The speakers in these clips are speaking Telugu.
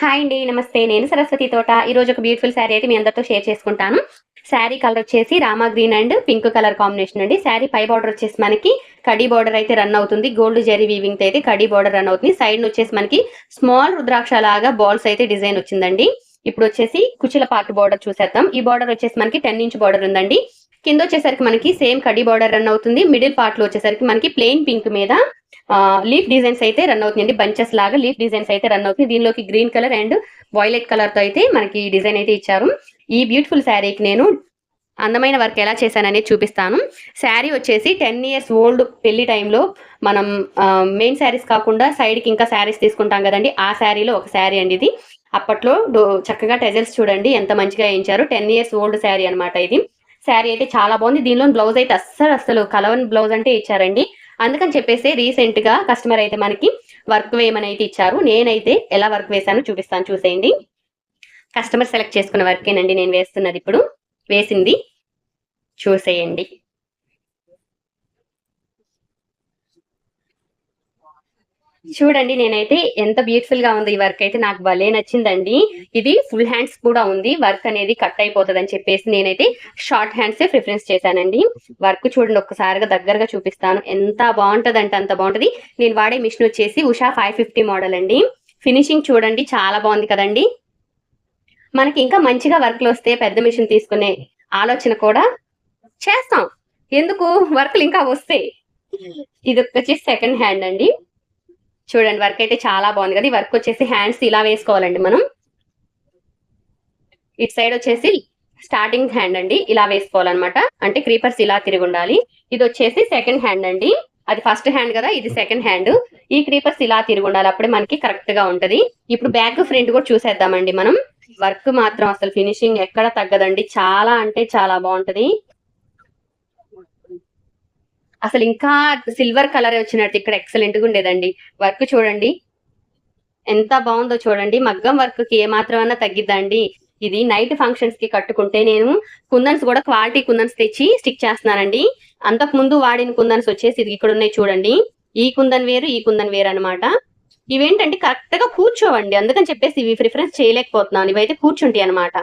హాయ్ అండి నమస్తే. నేను సరస్వతి తోట. ఈ రోజు ఒక బ్యూటిఫుల్ శారీ అయితే మీ అందరితో షేర్ చేసుకుంటాను. శారీ కలర్ వచ్చేసి Rama green and pink colour combination అండి. శారీ పై బార్డర్ వచ్చేసి మనకి కడీ బార్డర్ అయితే రన్ అవుతుంది. గోల్డ్ జెరీ వీవింగ్ అయితే కడీ బార్డర్ రన్ అవుతుంది. సైడ్ వచ్చేసి మనకి స్మాల్ రుద్రాక్ష లాగా బాల్స్ అయితే డిజైన్ వచ్చిందండి. ఇప్పుడు వచ్చేసి కుచిల పార్ట్ బార్డర్ చూసేద్దాం. ఈ బార్డర్ వచ్చేసి మనకి టెన్ ఇంచ్ బార్డర్ ఉందండి. కింద వచ్చేసరికి మనకి సేమ్ కడీ బార్డర్ రన్ అవుతుంది. మిడిల్ పార్ట్లో వచ్చేసరికి మనకి ప్లెయిన్ పింక్ మీద లీఫ్ డిజైన్స్ అయితే రన్ అవుతుంది బంచెస్ లాగా లీఫ్ డిజైన్స్ అయితే రన్ అవుతుంది. దీనిలోకి గ్రీన్ కలర్ అండ్ వైలెట్ కలర్తో అయితే మనకి డిజైన్ అయితే ఇచ్చారు. ఈ బ్యూటిఫుల్ శారీకి నేను అందమైన వర్క్ ఎలా చేశాననేది చూపిస్తాను. శారీ వచ్చేసి టెన్ ఇయర్స్ ఓల్డ్ పెళ్ళి టైంలో మనం మెయిన్ శారీస్ కాకుండా సైడ్కి ఇంకా శారీస్ తీసుకుంటాం కదండి. ఆ శారీలో ఒక శారీ అండి ఇది. అప్పట్లో డో- చక్కగా టెజల్స్ చూడండి ఎంత మంచిగా వేయించారు. టెన్ ఇయర్స్ ఓల్డ్ శారీ అన్నమాట ఇది. శారీ అయితే చాలా బాగుంది. దీనిలో బ్లౌజ్ అయితే అస్సలు అస్సలు కలవని బ్లౌజ్ అంటే ఇచ్చారండి. అందుకని చెప్పేసి రీసెంట్గా కస్టమర్ అయితే మనకి వర్క్ వేయమని అయితే ఇచ్చారు. నేనైతే ఎలా వర్క్ వేసానో చూపిస్తాను. చూసేయండి. కస్టమర్ సెలెక్ట్ చేసుకున్న వర్కేనండి నేను వేస్తున్నది ఇప్పుడు. వేసింది. చూసేయండి. చూడండి నేనైతే ఎంత బ్యూటిఫుల్గా ఉంది ఈ వర్క్ అయితే. నాకు భలే నచ్చిందండి. ఇది ఫుల్ హ్యాండ్స్ కూడా ఉంది. వర్క్ అనేది కట్ అయిపోతుంది అని చెప్పేసి నేనైతే షార్ట్ హ్యాండ్స్ ప్రిఫరెన్స్ చేశానండి. వర్క్ చూడండి ఒక్కసారిగా దగ్గరగా చూపిస్తాను. ఎంత బాగుంటది అంటే అంత బాగుంటది. నేను వాడే మిషన్ వచ్చేసి ఉషా ఫైవ్ ఫిఫ్టీ మోడల్ అండి. ఫినిషింగ్ చూడండి చాలా బాగుంది కదండి. మనకి ఇంకా మంచిగా వర్క్లు వస్తే పెద్ద మిషన్ తీసుకునే ఆలోచన కూడా చేస్తాం. ఎందుకు? వర్క్లు ఇంకా వస్తాయి ఇది వచ్చేసి సెకండ్ హ్యాండ్ అండి. చూడండి వర్క్ అయితే చాలా బాగుంది కదా. ఈ వర్క్ వచ్చేసి హ్యాండ్స్ ఇలా వేసుకోవాలండి మనం. ఇటు సైడ్ వచ్చేసి స్టార్టింగ్ హ్యాండ్ అండి ఇలా వేసుకోవాలన్నమాట. అంటే క్రీపర్స్ ఇలా తిరిగి ఉండాలి. ఇది వచ్చేసి సెకండ్ హ్యాండ్ అండి. అది ఫస్ట్ హ్యాండ్ కదా ఇది సెకండ్ హ్యాండ్ ఈ క్రీపర్స్ ఇలా తిరిగి ఉండాలి అప్పుడే మనకి కరెక్ట్గా ఉంటది. ఇప్పుడు బ్యాక్ ఫ్రంట్ కూడా చూసేద్దామండి మనం. వర్క్ మాత్రం అసలు ఫినిషింగ్ ఎక్కడ తగ్గదండి. చాలా అంటే చాలా బాగుంటది. అసలు ఇంకా సిల్వర్ కలర్ వచ్చినట్టు ఇక్కడ ఎక్సలెంట్గా ఉండేదండి. వర్క్ చూడండి. ఎంత బాగుందో చూడండి. మగ్గం వర్క్కి ఏ అన్నా తగ్గిద్దండి. ఇది నైట్ ఫంక్షన్స్కి కట్టుకుంటే నేను కుందన్స్ కూడా క్వాలిటీ కుందన్స్ తెచ్చి స్టిక్ చేస్తున్నానండి. అంతకు ముందు వాడిన కుందన్స్ వచ్చేసి ఇది ఇక్కడ ఉన్నాయి చూడండి. ఈ కుందన్ వేరు ఈ కుందన్ వేరు అనమాట ఇవేంటంటే కరెక్ట్గా కూర్చోవండి. అందుకని చెప్పేసి ఇవి ప్రిఫరెన్స్ చేయలేకపోతున్నాను. ఇవైతే కూర్చుంటాయి అనమాట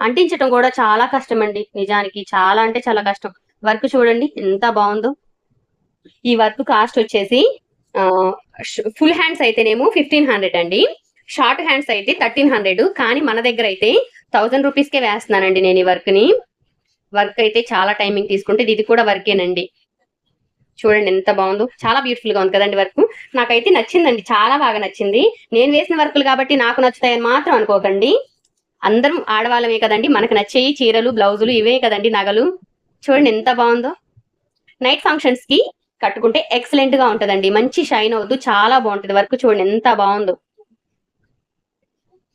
అంటించడం కూడా చాలా కష్టం అండి నిజానికి చాలా అంటే చాలా కష్టం. వర్క్ చూడండి ఎంత బాగుందో. ఈ వర్క్ కాస్ట్ వచ్చేసి ఫుల్ హ్యాండ్స్ అయితేనేమో ఫిఫ్టీన్ హండ్రెడ్ అండి. షార్ట్ హ్యాండ్స్ అయితే థర్టీన్ హండ్రెడ్ కానీ మన దగ్గర అయితే థౌసండ్ రూపీస్కే వేస్తున్నానండి నేను ఈ వర్క్ని వర్క్ అయితే చాలా టైమింగ్ తీసుకుంటే ఇది కూడా వర్కేనండి. చూడండి ఎంత బాగుందో. చాలా బ్యూటిఫుల్గా ఉంది కదండి వర్క్. నాకైతే నచ్చిందండి చాలా బాగా నచ్చింది. నేను వేసిన వర్కులు కాబట్టి నాకు నచ్చుతాయని మాత్రం అనుకోకండి. అందరం ఆడవాళ్ళమే కదండి మనకు నచ్చేయి చీరలు బ్లౌజులు ఇవే కదండి నగలు. చూడండి ఎంత బాగుందో. నైట్ ఫంక్షన్స్కి కట్టుకుంటే ఎక్సలెంట్గా ఉంటదండి. మంచి షైన్ అవుద్దు చాలా బాగుంటది. వర్క్ చూడండి ఎంత బాగుందో.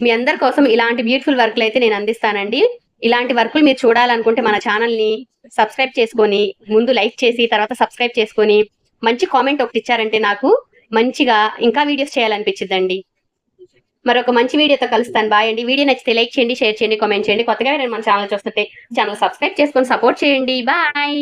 మీ అందరి కోసం ఇలాంటి బ్యూటిఫుల్ వర్క్లు అయితే నేను అందిస్తానండి. ఇలాంటి వర్కులు మీరు చూడాలనుకుంటే మన ఛానల్ని సబ్స్క్రైబ్ చేసుకొని ముందు లైక్ చేసి తర్వాత సబ్స్క్రైబ్ చేసుకొని మంచి కామెంట్ ఒకటి ఇచ్చారంటే నాకు మంచిగా ఇంకా వీడియోస్ చేయాలనిపించిందండి మరొక మంచి వీడియోతో కలుస్తాను. బాయ్ అండి. వీడియో నచ్చితే లైక్ చేయండి షేర్ చేయండి కామెంట్ చేయండి. కొత్తగా ఎవరైనా మన ఛానల్ చూస్తుంటే ఛానల్ సబ్స్క్రైబ్ చేసుకొని సపోర్ట్ చేయండి. బాయ్